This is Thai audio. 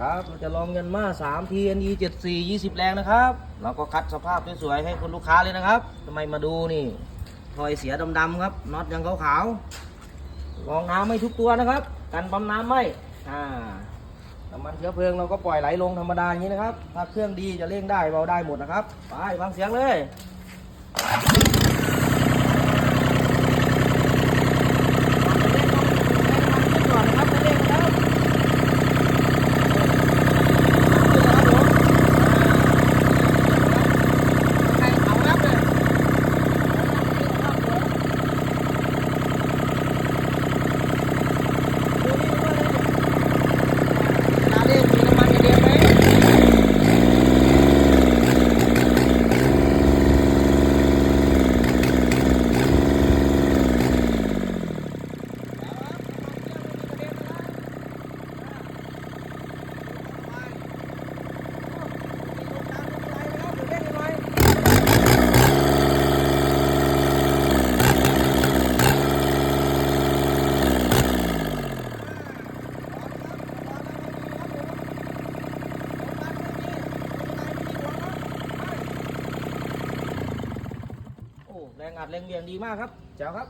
ครับเราจะลองเงินมา3 TNE 74 20แรงนะครับเราก็คัดสภาพสวยๆให้คุณลูกค้าเลยนะครับทำไมมาดูนี่ทอยเสียดำๆครับน็อตยังขาวๆลองน้ำไม่ทุกตัวนะครับ กันปั๊มน้ำไม่อ่าน้ำมันเชื้อเพลิงเราก็ปล่อยไหลลงธรรมดาอย่างนี้นะครับ ถ้าเครื่องดีจะเร่งได้เบาได้หมดนะครับ ไปฟังเสียงเลย ก่อนนะครับเร่งนะครับใครเขารับเลยดูนี่ดูนี่เวลาเร่งมีน้ำมันกระเด็นไหม โอ้แรงอัดแรงเบี่ยงดีมากครับ เจ้าครับ